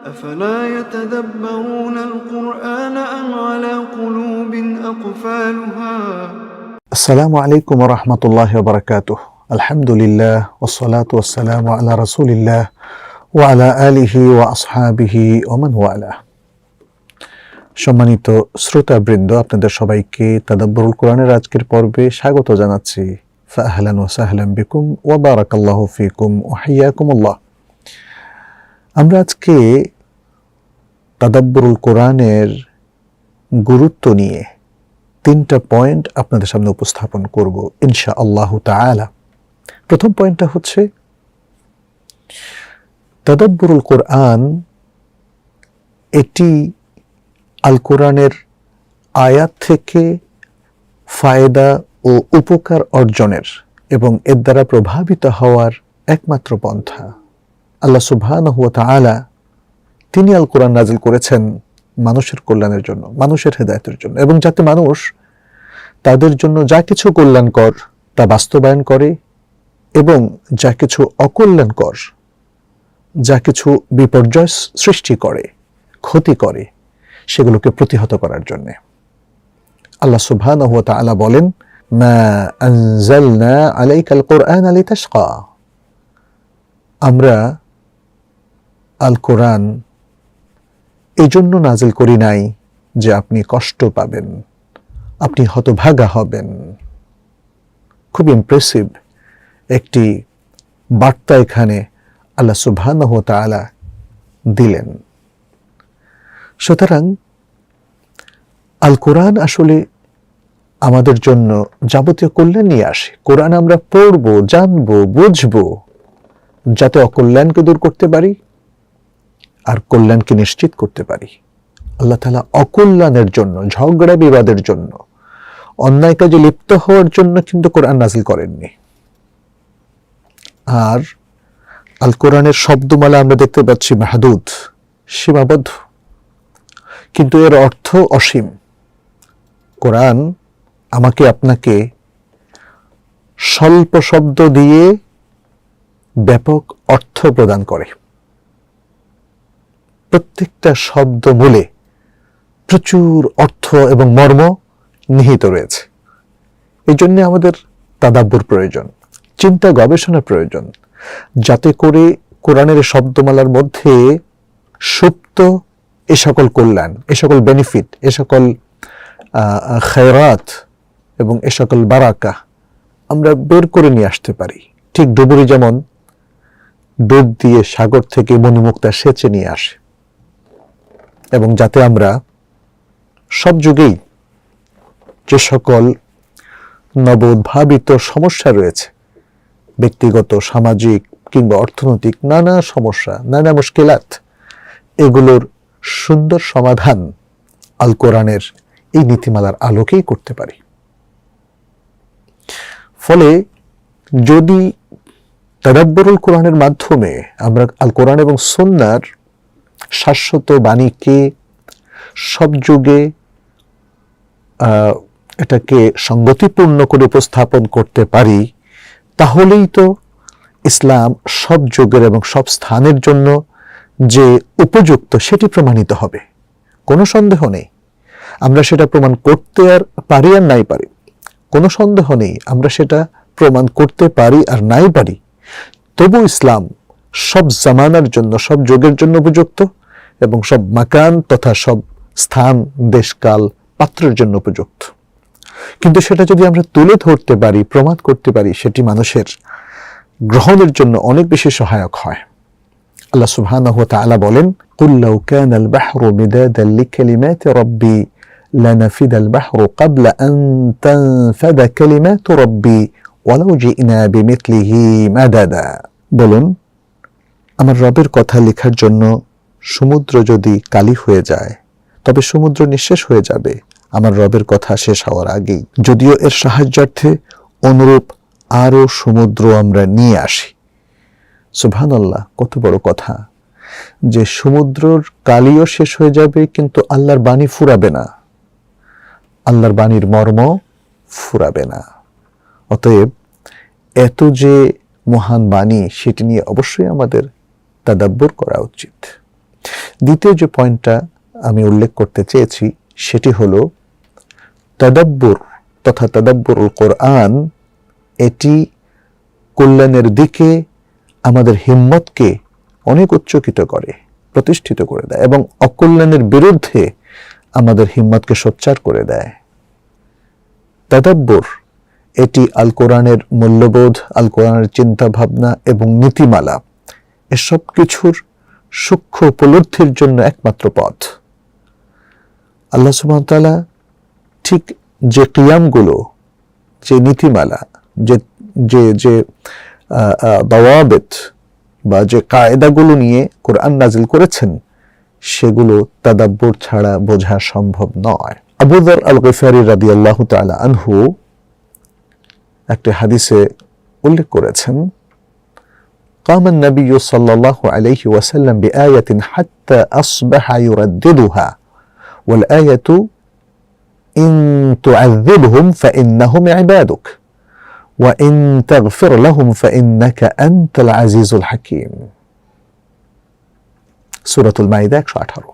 أفلا يتدبرون القرآن أم على قلوب أقفالها আসসালামু আলাইকুম রহমতুল্লাহ বারকাতুহ আলহামদুলিল্লাহ ওসলাত ওসালাম আলা রসুলিল্লাহ ওয়া আলা আলিহি ওয়া আসহাবিহি ওমান ওয়ালা সম্মানিত শ্রোতাবৃন্দ আপনাদের সবাইকে তাদাব্বরুল কোরআনের আজকের পর্বে স্বাগত জানাচ্ছি ফাহলান ওয়া সাহলান বিকুম ওয়া বারাকাল্লাহু ফিকুম ওয়া হাইয়াকুমুল্লাহ আমরা আজকে তাদাব্বরুল কোরআনের গুরুত্ব নিয়ে তিনটা পয়েন্ট আপনাদের সামনে উপস্থাপন করব ইনশা আল্লাহ তাআলা। প্রথম পয়েন্টটা হচ্ছে, তাদাব্বুরুল কোরআন এটি আল কোরআনের আয়াত থেকে ফায়দা ও উপকার অর্জনের এবং এর দ্বারা প্রভাবিত হওয়ার একমাত্র পন্থা। আল্লাহ তাআলা তিনি আল কোরআন নাজিল করেছেন মানুষের কল্যাণের জন্য, মানুষের হেদায়তের জন্য। এবং যাতে মানুষ তাদের জন্য যা কিছু কল্যাণকর তা বাস্তবায়ন করে এবং যা কিছু অকল্যাণকর, যা কিছু বিপর্যয় সৃষ্টি করে, ক্ষতি করে, সেগুলোকে প্রতিহত করার জন্য। আল্লাহ সুবহানাহু ওয়া তাআলা বলেন, মা আনজালনা আলাইকাল কোরআন লিতাশকা। আমরা আল কোরআন এই জন্য নাজিল করি নাই যে আপনি কষ্ট পাবেন, আপনি হতভাগা হবেন। খুব ইমপ্রেসিভ একটি বার্তা এখানে আল্লাহ সুবহানাহু দিলেন। সুতরাং আল কোরআন আসলে আমাদের জন্য যাবতীয় কল্যাণ নিয়ে আসে। কোরআন আমরা পড়ব, জানব, বুঝব, যাতে অকল্যাণকে দূর করতে পারি। আর কল্যাণকে নিশ্চিত করতে পারি। আল্লাহ তালা অকল্যাণের জন্য, ঝগড়া বিবাদের জন্য, অন্যায় কাজে লিপ্ত হওয়ার জন্য কিন্তু কোরআন নাজিল করেননি। আর আল কোরআনের শব্দমালা আমরা দেখতে পাচ্ছি মাহাদুদ, সীমাবদ্ধ। কিন্তু এর অর্থ অসীম। কোরআন আমাকে আপনাকে স্বল্প শব্দ দিয়ে ব্যাপক অর্থ প্রদান করে। প্রত্যেকটা শব্দ মূলে প্রচুর অর্থ এবং মর্ম নিহিত রয়েছে। এই জন্য আমাদের তাদাব্বুর প্রয়োজন, চিন্তা গবেষণা প্রয়োজন, যাতে করে কোরআনের শব্দমালার মধ্যে সুপ্ত এ সকল কল্যাণ, এ সকল বেনিফিট এ সকল খেরাত এবং এ সকল বারাকা আমরা বের করে নিয়ে আসতে পারি। ঠিক ডুবুরি যেমন ডুব দিয়ে সাগর থেকে মণিমুক্তা সেচে নিয়ে আসে এবং যাতে আমরা সব যুগেই যে সকল নবোদ্ভাবিত সমস্যা রয়েছে, ব্যক্তিগত, সামাজিক কিংবা অর্থনৈতিক নানা সমস্যা, নানা মুশকিলাত, এগুলোর সুন্দর সমাধান আল কোরআনের এই নীতিমালার আলোকেই করতে পারি। ফলে যদি তাদাব্বরুল কোরআনের মাধ্যমে আমরা আল কোরআন এবং সন্ন্যার শাশ্বত বাণীকে সব যুগে এটাকে সঙ্গতিপূর্ণ করে উপস্থাপন করতে পারি, তাহলেই তো ইসলাম সব যুগের এবং সব স্থানের জন্য যে উপযুক্ত সেটি প্রমাণিত হবে। কোনো সন্দেহ নেই। আমরা সেটা প্রমাণ করতে আর পারি আর নাই পারি। কোনো সন্দেহ নেই। আমরা সেটা প্রমাণ করতে পারি আর নাই পারি। তবু ইসলাম সব জামানার জন্য, সব যুগের জন্য উপযুক্ত। এবং সব মাকান তথা সব স্থান দেশকাল পাত্রের জন্য উপযুক্ত কিন্তু সেটা যদি আমরা তুলে ধরতে পারি প্রমাণ করতে পারি সেটি মানুষের গ্রহণের জন্য অনেক বেশি সহায়ক হয় আল্লাহ সুবহানাহু ওয়া তাআলা বলেন قل لو كان البحر مدادا لكلمات ربي لنفد البحر قبل أن تنفد كلمات ربي ولو جئنا بمثله مددا বলুন আমার রবের কথা লেখার জন্য সমুদ্র যদি কালি হয়ে যায়, তবে সমুদ্র নিঃশেষ হয়ে যাবে। আমার রবের কথা শেষ হওয়ার আগেই। যদিও এর সাহায্যার্থে অনুরূপ আরও সমুদ্র আমরা নিয়ে আসি। সুবহানাল্লাহ, কত বড় কথা। যে সমুদ্রর কালিও শেষ হয়ে যাবে, কিন্তু আল্লাহর বাণী ফুরাবে না। আল্লাহর বাণীর মর্ম ফুরাবে না। অতএব এত যে মহান বাণী, সেটি নিয়ে অবশ্যই আমাদের তাদাব্বর করা উচিত। দ্বিতীয় যে পয়েন্টটা আমি উল্লেখ করতে চেয়েছি, সেটি হলো তদাব্বুর তথা তদাব্বুরুল কোরআন এটি কল্যাণের দিকে আমাদের হিম্মতকে অনেক উচ্চকিত করে, প্রতিষ্ঠিত করে দেয় এবং অকল্যাণের বিরুদ্ধে আমাদের হিম্মতকে সোচ্চার করে দেয়। তদাব্বুর এটি আল কোরআনের মূল্যবোধ আল কোরআনের চিন্তা ভাবনা এবং নীতিমালা, এসব কিছুর সূক্ষ্ম উপলব্ধির জন্য একমাত্র পথ। আল্লাহ সুবহানাহু ঠিক যে কিয়ামগুলো যে নীতিমালা, যে যে যে দাওয়াবেত বা যে কায়দাগুলো নিয়ে কোরআন নাজিল করেছেন, সেগুলো তাদাব্বুর ছাড়া বোঝা সম্ভব নয়। আবুদর আল গফারি রাদি আল্লাহ তালা আনহু একটি হাদিসে উল্লেখ করেছেন قام النبي صلى الله عليه وسلم بآية حتى أصبح يرددها والآية إن تعذبهم فإنهم عبادك وإن تغفر لهم فإنك أنت العزيز الحكيم সুরাতুল মাইদা একশো আঠারো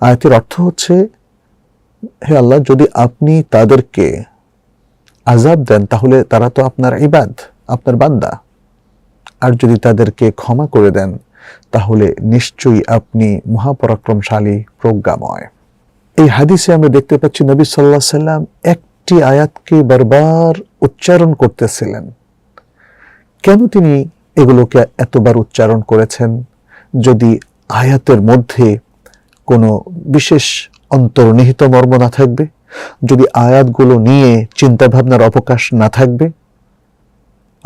আয়াতের অর্থ হচ্ছে হে আল্লাহ যদি আপনি তাদেরকে আজাব দেন তাহলে তারা তো আপনার ইবাদ আপনার বান্দা। আর যদি তাদেরকে ক্ষমা করে দেন, তাহলে নিশ্চয়ই আপনি মহাপরাক্রমশালী, প্রজ্ঞাময়। এই হাদিসে আমরা দেখতে পাচ্ছি নবী সাল্লাহ সাল্লাম একটি আয়াতকে বারবার উচ্চারণ করতেছিলেন। কেন তিনি এগুলোকে এতবার উচ্চারণ করেছেন? যদি আয়াতের মধ্যে কোনো বিশেষ অন্তর্নিহিত মর্ম না থাকবে, যদি আয়াতগুলো নিয়ে চিন্তাভাবনার অবকাশ না থাকবে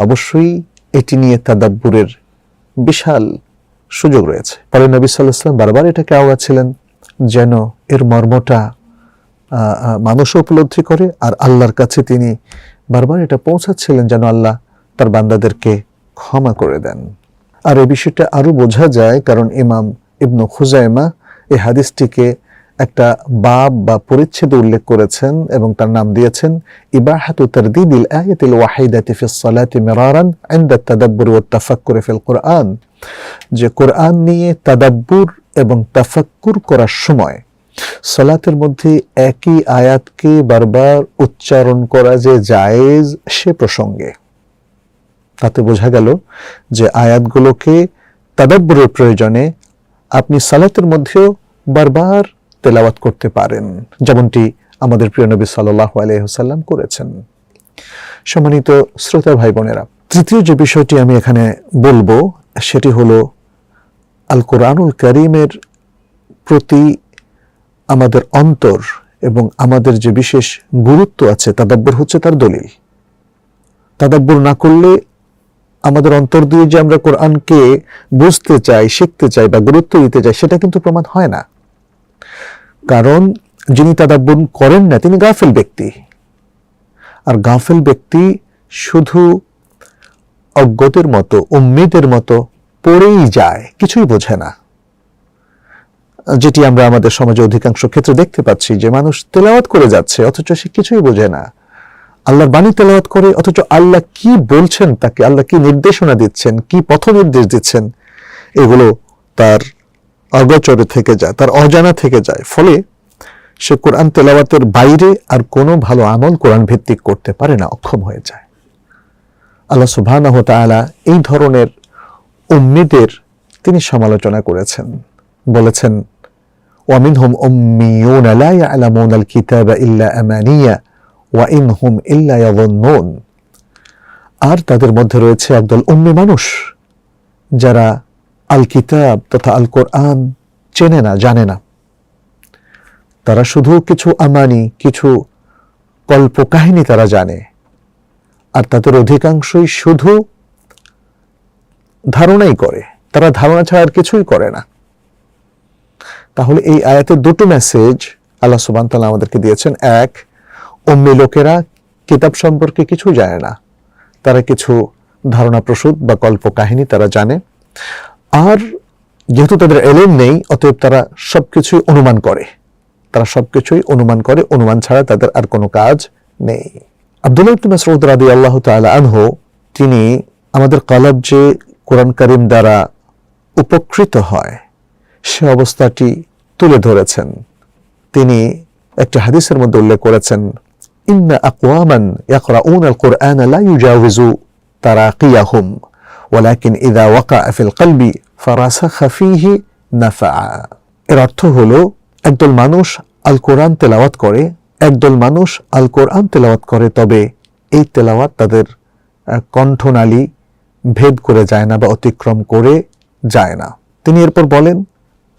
অবশ্যই এটি নিয়ে তাদাব্বুরের বিশাল সুযোগ রয়েছে। পরে নবী সাল্লাহ সাল্লাম বারবার এটাকে আওয়াছিলেন যেন এর মর্মটা মানুষ উপলব্ধি করে আর আল্লাহর কাছে তিনি বারবার এটা পৌঁছাচ্ছিলেন, যেন আল্লাহ তার বান্দাদেরকে ক্ষমা করে দেন। আর এই বিষয়টা আরও বোঝা যায়, কারণ ইমাম ইবনু খুজাইমা এই হাদিসটিকে একটা বাব বা পরিচ্ছেদ উল্লেখ করেছেন এবং তার নাম দিয়েছেন, ইবাহাতু তারদিদিল আয়াতিল ওয়াহিদাতি ফিস সালাতি মিরারান ইনদা তাদাব্বুর ওয়াত তাফাক্কুর ফিল কোরআন। যে কোরআন নিয়ে তাদাব্বুর এবং তাফাক্কুর করার সময় সালাতের মধ্যে একই আয়াতকে বারবার উচ্চারণ করা যে জায়েজ সে প্রসঙ্গে। তাতে বোঝা গেল যে আয়াতগুলোকে তাদাব্বুরের প্রয়োজনে আপনি সালাতের মধ্যেও বারবার তেলাওয়াত করতে পারেন, যেমনটি আমাদের প্রিয় নবী সাল্লাহ আলহ্লাম করেছেন। সম্মানিত শ্রোতা ভাই বোনেরা, তৃতীয় যে বিষয়টি আমি এখানে বলব, সেটি হলো আল কোরআনুল করিমের প্রতি আমাদের অন্তর এবং আমাদের যে বিশেষ গুরুত্ব আছে, তাদাব্বর হচ্ছে তার দলিল। তাদাব্বর না করলে আমাদের অন্তর দিয়ে যে আমরা কোরআনকে বুঝতে চাই, শিখতে চাই বা গুরুত্ব দিতে চাই, সেটা কিন্তু প্রমাণ হয় না। কারণ যিনি তাদাব্বর করেন না, তিনি গাফেল ব্যক্তি। আর গাফেল ব্যক্তি শুধু অজ্ঞদের মতো, উম্মিদের মতো পড়েই যায়, কিছুই বোঝে না। যেটি আমরা আমাদের সমাজে অধিকাংশ ক্ষেত্রে দেখতে পাচ্ছি যে মানুষ তেলাওয়াত করে যাচ্ছে, অথচ সে কিছুই বোঝে না। আল্লাহর বাণী তেলাওয়াত করে, অথচ আল্লাহ কি বলছেন, তাকে আল্লাহ কি নির্দেশনা দিচ্ছেন, কি পথ নির্দেশ দিচ্ছেন, এগুলো তার অগচরে থেকে যায় তার অজানা থেকে যায় ফলে সে কোরআন তেলাওয়াতের বাইরে আর কোনো ভালো আমল কোরআন ভিত্তিক করতে পারে না অক্ষম হয়ে যায় আল্লাহ সুবহানাহু তাআলা এই ধরনের উম্মিদের তিনি সমালোচনা করেছেন বলেছেন ومنهم أميون لا يعلمون الكتاب إلا أمانية وإن هم إلا يظنون আর তাদের মধ্যে রয়েছে একদল উম্মি মানুষ যারা আল কিতাব তথা আল কোরআন চেনে না, জানে না। তারা শুধু কিছু আমানি, কিছু কল্প কাহিনী তারা জানে। আর তাদের অধিকাংশই শুধু ধারণাই করে। তারা ধারণা ছাড়া আর কিছুই করে না। তাহলে এই আয়াতের দুটো মেসেজ আল্লাহ সুবান তালা আমাদেরকে দিয়েছেন। এক অম্মি লোকেরা কিতাব সম্পর্কে কিছু জানে না। তারা কিছু ধারণা প্রসূত বা কল্প কাহিনী তারা জানে। আর যেহেতু তাদের এলেন নেই, অতএব তারা সবকিছুই অনুমান করে। তারা সবকিছুই অনুমান করে, অনুমান ছাড়া তাদের আর কোনো কাজ নেই। আব্দুল্লাহ ইবনে মাসউদ তাআলা আনহু, তিনি আমাদের কলব যে কোরআন করিম দ্বারা উপকৃত হয়, সে অবস্থাটি তুলে ধরেছেন। তিনি একটি হাদিসের মধ্যে উল্লেখ করেছেন, ইন্না আকওয়ামান ইয়াকরাউন আল কুরআন ওয়ালাকিন ইযা ওয়াকা ফিল কলবি ফারাসাখা ফীহি নাফা এর অর্থ হলো, একদল মানুষ আল কোরআন তেলাওয়াত করে, একদল মানুষ আল কোরআন তেলাওয়াত করে, তবে এই তেলাওয়াত তাদের কণ্ঠনালী ভেদ করে যায় না বা অতিক্রম করে যায় না। তিনি এরপর বলেন,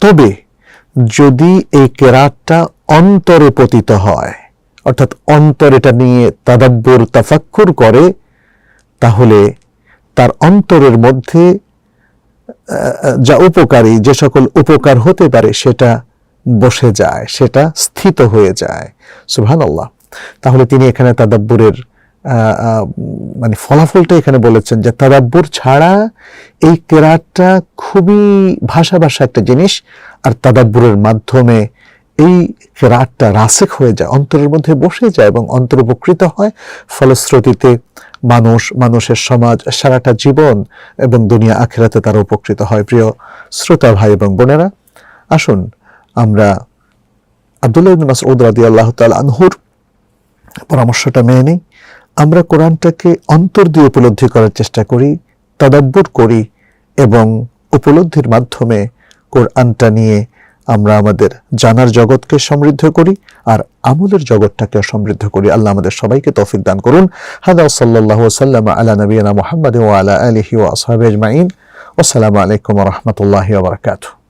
তবে যদি এই কেরাতটা অন্তরে পতিত হয়, অর্থাৎ অন্তর এটা নিয়ে তাদাব্বুর, তাফাক্কুর করে, তাহলে তার অন্তরের মধ্যে যা উপকারী, যে সকল উপকার হতে পারে, সেটা বসে যায়, সেটা স্থিত হয়ে যায়। সুবহান আল্লাহ তাহলে তিনি এখানে তাদাব্বুরের মানে ফলাফলটা এখানে বলেছেন যে তাদাব্বুর ছাড়া এই কেরাটটা খুবই ভাষা ভাষা একটা জিনিস, আর তাদাব্বুরের মাধ্যমে এই কেরাটটা রাসেক হয়ে যায়, অন্তরের মধ্যে বসে যায় এবং অন্তর উপকৃত হয়। ফলশ্রুতিতে মানুষ, মানুষের সমাজ, সারাটা জীবন এবং দুনিয়া আখেরাতে তারা উপকৃত হয়। প্রিয় শ্রোতা ভাই এবং বোনেরা, আসুন আমরা আব্দুল্লাহ ইবনে মাসউদ রাদিয়াল্লাহু তাআলা আনহুর পরামর্শটা মেনে নিই। আমরা কোরআনটাকে অন্তর দিয়ে উপলব্ধি করার চেষ্টা করি, তাদাব্বুর করি এবং উপলব্ধির মাধ্যমে কোরআনটা নিয়ে আমরা আমাদের জানার জগৎকে সমৃদ্ধ করি আর আমলের জগৎটাকে সমৃদ্ধ করি। আল্লাহ আমাদের সবাইকে তৌফিক দান করুন। হাদা সাল্লাহ সাল্লাম আলা নবীনা মোহাম্মদ ও আলা আলহি ও আজমাইন। আসসালামু আলাইকুম রহমতুল্লাহ বারকাতু